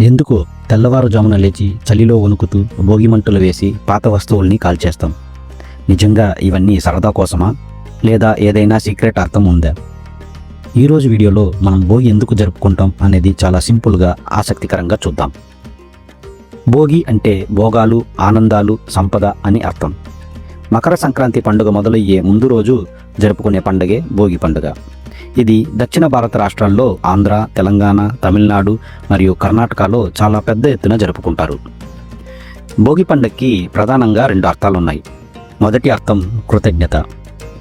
ఎందుకు తెల్లవారుజామున లేచి చలిలో వణుకుతూ భోగి మంటలు వేసి పాత వస్తువుల్ని కాల్చేస్తాం. నిజంగా ఇవన్నీ సరదా కోసమా? లేదా ఏదైనా సీక్రెట్ అర్థం ఉందా? ఈరోజు వీడియోలో మనం భోగి ఎందుకు జరుపుకుంటాం అనేది చాలా సింపుల్గా ఆసక్తికరంగా చూద్దాం. భోగి అంటే భోగాలు ఆనందాలు సంపద అని అర్థం. మకర సంక్రాంతి పండుగ మొదలయ్యే ముందు రోజు జరుపుకునే పండుగే భోగి పండుగ. ఇది దక్షిణ భారత రాష్ట్రాల్లో ఆంధ్ర తెలంగాణ తమిళనాడు మరియు కర్ణాటకలో చాలా పెద్ద ఎత్తున జరుపుకుంటారు. భోగి పండక్కి ప్రధానంగా రెండు అర్థాలున్నాయి. మొదటి అర్థం కృతజ్ఞత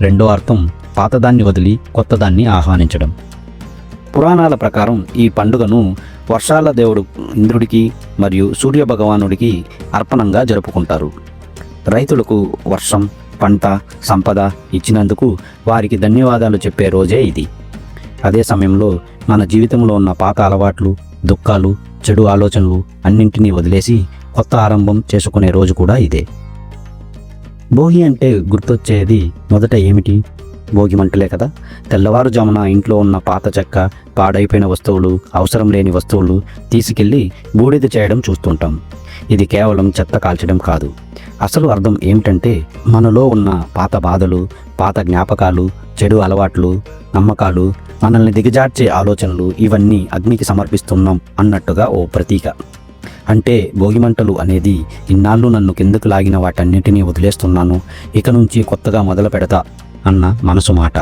రెండో అర్థం పాతదాన్ని వదిలి కొత్తదాన్ని ఆహ్వానించడం. పురాణాల ప్రకారం ఈ పండుగను వర్షాల దేవుడు ఇంద్రుడికి మరియు సూర్య భగవానుడికి అర్పణంగా జరుపుకుంటారు. రైతులకు వర్షం పంట సంపద ఇచ్చినందుకు వారికి ధన్యవాదాలు చెప్పే రోజే ఇది. అదే సమయంలో మన జీవితంలో ఉన్న పాత అలవాట్లు దుఃఖాలు చెడు ఆలోచనలు అన్నింటినీ వదిలేసి కొత్త ఆరంభం చేసుకునే రోజు కూడా ఇదే. భోగి అంటే గుర్తొచ్చేది మొదట ఏమిటి? భోగి మంటలే కదా. తెల్లవారుజామున ఇంట్లో ఉన్న పాత చెక్క పాడైపోయిన వస్తువులు అవసరం లేని వస్తువులు తీసుకెళ్ళి బూడిద చేయడం చూస్తుంటాం. ఇది కేవలం చెత్త కాల్చడం కాదు. అసలు అర్థం ఏమిటంటే మనలో ఉన్న పాత బాధలు పాత జ్ఞాపకాలు చెడు అలవాట్లు నమ్మకాలు మనల్ని దిగజార్చే ఆలోచనలు ఇవన్నీ అగ్నికి సమర్పిస్తున్నాం అన్నట్టుగా ఓ ప్రతీక. అంటే భోగిమంటలు అనేది ఇన్నాళ్ళు నన్ను కిందకు లాగిన వాటన్నిటినీ వదిలేస్తున్నాను ఇక నుంచి కొత్తగా మొదలు పెడతా అన్న మనసు మాట.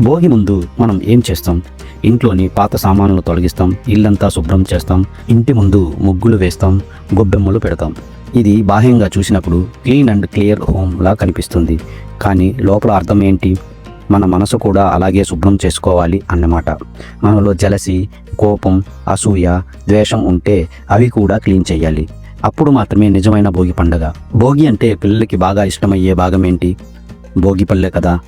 భోగి ముందు మనం ఏం చేస్తాం? ఇంట్లోని పాత సామాన్లు తొలగిస్తాం ఇల్లంతా శుభ్రం చేస్తాం ఇంటి ముందు ముగ్గులు వేస్తాం గొబ్బెమ్మలు పెడతాం. ఇది బాహ్యంగా చూసినప్పుడు క్లీన్ అండ్ క్లియర్ హోమ్ లా కనిపిస్తుంది. కానీ లోపల అర్థం ఏంటి? మన మనసు కూడా అలాగే శుభ్రం చేసుకోవాలి అన్నమాట. మనలో జలసి కోపం అసూయ ద్వేషం ఉంటే అవి కూడా క్లీన్ చేయాలి. అప్పుడు మాత్రమే నిజమైన భోగి పండగ. భోగి అంటే పిల్లలకి బాగా ఇష్టమయ్యే భాగం ఏంటి? భోగి పళ్ళే కదా.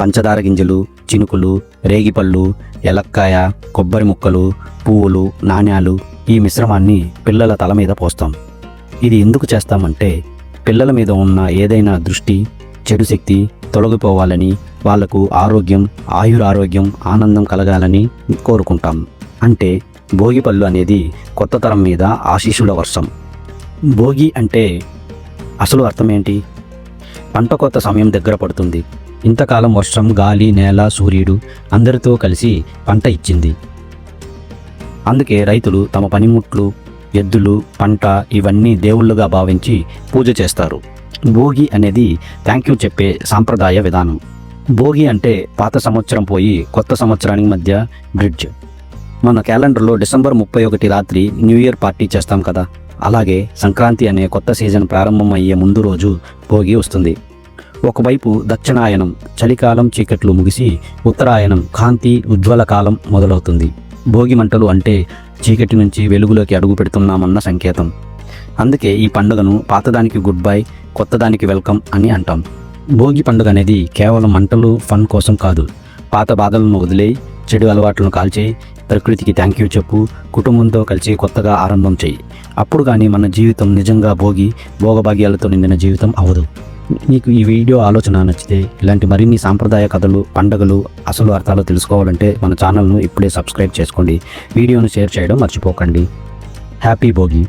పంచదార గింజలు చినుకులు రేగిపళ్ళు ఎలక్కాయ కొబ్బరి ముక్కలు పువ్వులు నాణ్యాలు ఈ మిశ్రమాన్ని పిల్లల తల మీద పోస్తాం. ఇది ఎందుకు చేస్తామంటే పిల్లల మీద ఉన్న ఏదైనా దృష్టి చెడు శక్తి తొలగిపోవాలని వాళ్ళకు ఆరోగ్యం ఆయురారోగ్యం ఆనందం కలగాలని కోరుకుంటాం. అంటే భోగి పళ్ళు అనేది కొత్త తరం మీద ఆశీస్సుల వర్షం. భోగి అంటే అసలు అర్థం ఏంటి? పంట కొత్త సమయం దగ్గర పడుతుంది. ఇంతకాలం వర్షం గాలి నేల సూర్యుడు అందరితో కలిసి పంట ఇచ్చింది. అందుకే రైతులు తమ పనిముట్లు ఎద్దులు పంట ఇవన్నీ దేవుళ్ళుగా భావించి పూజ చేస్తారు. భోగి అనేది థ్యాంక్ యూ చెప్పే సాంప్రదాయ విధానం. భోగి అంటే పాత సంవత్సరం పోయి కొత్త సంవత్సరానికి మధ్య బ్రిడ్జ్ మన క్యాలెండర్లో డిసెంబర్ ముప్పై ఒకటి రాత్రి న్యూ ఇయర్ పార్టీ చేస్తాం కదా. అలాగే సంక్రాంతి అనే కొత్త సీజన్ ప్రారంభం అయ్యే ముందు రోజు భోగి వస్తుంది. ఒకవైపు దక్షిణాయనం చలికాలం చీకట్లు ముగిసి ఉత్తరాయణం కాంతి ఉజ్వల కాలం మొదలవుతుంది. భోగి మంటలు అంటే చీకటి నుంచి వెలుగులోకి అడుగు పెడుతున్నామన్న సంకేతం. అందుకే ఈ పండుగను పాతదానికి గుడ్ బై కొత్తదానికి వెల్కమ్ అని అంటాం. భోగి పండుగ అనేది కేవలం మంటలు ఫన్ కోసం కాదు. పాత బాధలను వదిలేయి చెడు అలవాట్లను కాల్చేయి ప్రకృతికి థ్యాంక్ యూ చెప్పు కుటుంబంతో కలిసి కొత్తగా ఆరంభం చేయి. అప్పుడు కానీ మన జీవితం నిజంగా భోగి భోగభాగ్యాలతో నిండిన జీవితం అవదు మీకు ఈ వీడియో ఆలోచన నచ్చితే ఇలాంటి మరిన్ని సాంప్రదాయ కథలు పండుగలు అసలు అర్థాలు తెలుసుకోవాలంటే మన ఛానల్ను ఇప్పుడే సబ్స్క్రైబ్ చేసుకోండి. వీడియోను షేర్ చేయడం మర్చిపోకండి. హ్యాపీ భోగి.